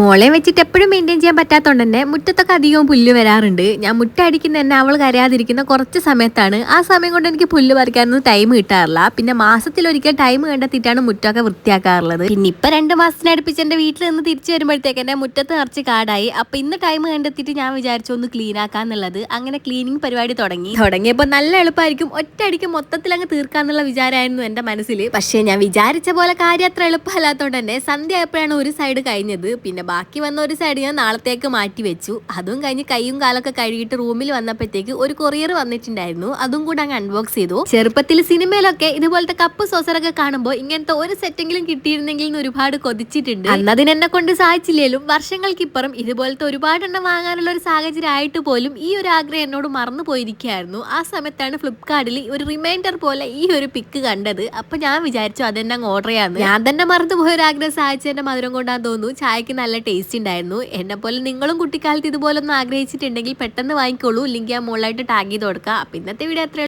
മോളെ വെച്ചിട്ട് എപ്പോഴും മെയിന്റെയിൻ ചെയ്യാൻ പറ്റാത്തതുകൊണ്ട് തന്നെ മുറ്റത്തൊക്കെ അധികവും പുല്ല് വരാറുണ്ട്. ഞാൻ മുറ്റ അടിക്കുന്ന തന്നെ അവൾ കരയാതിരിക്കുന്ന കുറച്ച് സമയത്താണ്. ആ സമയം കൊണ്ട് എനിക്ക് പുല്ല് പറിക്കാനൊന്നും ടൈം കിട്ടാറില്ല. പിന്നെ മാസത്തിൽ മാസത്തിലൊരിക്കൽ ടൈം കണ്ടെത്തിയിട്ടാണ് മുറ്റമൊക്കെ വൃത്തിയാക്കാറുള്ളത്. പിന്നെ ഇപ്പം രണ്ട് മാസത്തിന് അടുപ്പിച്ച് എന്റെ വീട്ടിൽ നിന്ന് തിരിച്ചു വരുമ്പോഴത്തേക്ക് എന്റെ മുറ്റത്ത് നിറച്ച് കാടായി. അപ്പം ഇന്ന് ടൈം കണ്ടെത്തിയിട്ട് ഞാൻ വിചാരിച്ചു ഒന്ന് ക്ലീൻ ആക്കാന്നുള്ളത്. അങ്ങനെ ക്ലീനിങ് പരിപാടി തുടങ്ങി. തുടങ്ങിയപ്പോൾ നല്ല എളുപ്പമായിരിക്കും ഒറ്റയടിക്ക് മൊത്തത്തിൽ അങ്ങ് തീർക്കാന്നുള്ള വിചാരമായിരുന്നു എന്റെ മനസ്സിൽ പക്ഷേ ഞാൻ വിചാരിച്ച പോലെ കാര്യം അത്ര എളുപ്പമല്ലാത്തതുകൊണ്ട് തന്നെ സന്ധ്യ ആയപ്പോഴാണ് ഒരു സൈഡ് കഴിഞ്ഞത്. പിന്നെ ബാക്കി വന്ന ഒരു സൈഡ് ഞാൻ നാളത്തേക്ക് മാറ്റി വെച്ചു. അതും കഴിഞ്ഞ് കൈയും കാലൊക്കെ കഴുകിയിട്ട് റൂമിൽ വന്നപ്പോഴത്തേക്ക് ഒരു കൊറിയർ വന്നിട്ടുണ്ടായിരുന്നു. അതും കൂടെ അങ്ങ് അൺബോക്സ് ചെയ്തു. ചെറുപ്പത്തിൽ സിനിമയിലൊക്കെ ഇതുപോലത്തെ കപ്പ് സോസറൊക്കെ കാണുമ്പോൾ ഇങ്ങനത്തെ ഒരു സെറ്റെങ്കിലും കിട്ടിയിരുന്നെങ്കിൽ എന്ന് ഒരുപാട് കൊതിച്ചിട്ടുണ്ട്. അന്നതിന് എന്നെ കൊണ്ട് സാധിച്ചില്ലേലും വർഷങ്ങൾക്കിപ്പുറം ഇതുപോലത്തെ ഒരുപാട് എണ്ണം വാങ്ങാനുള്ള ഒരു സാഹചര്യം ആയിട്ട് പോലും ഈ ഒരു ആഗ്രഹം എന്നോട് മറന്നു പോയിരിക്കുകയായിരുന്നു. ആ സമയത്താണ് ഫ്ലിപ്കാർട്ടിൽ ഒരു റിമൈൻഡർ പോലെ ഈ ഒരു പിക്ക് കണ്ടത്. അപ്പൊ ഞാൻ വിചാരിച്ചു അതെന്നെ അങ്ങ് ഓർഡർ ചെയ്യാന്ന്. ഞാൻ തന്നെ മറന്നു പോയ ഒരു ആഗ്രഹം സാധിച്ചതിന്റെ മധുരം കൊണ്ടാന്ന് തോന്നുന്നു. ചായക്ക് നല്ല ടേസ്റ്റ് ഉണ്ടായിരുന്നു എന്നെ പോലെ നിങ്ങളും കുട്ടിക്കാലത്ത് ഇതുപോലൊന്നും ആഗ്രഹിച്ചിട്ടുണ്ടെങ്കിൽ പെട്ടെന്ന് വാങ്ങിക്കോളൂ. ലിങ്ക് ഞാൻ മുകളിലായിട്ട് ടാഗ് ചെയ്ത് കൊടുക്കാം. അപ്പം ഇന്നത്തെ വീഡിയോ അത്ര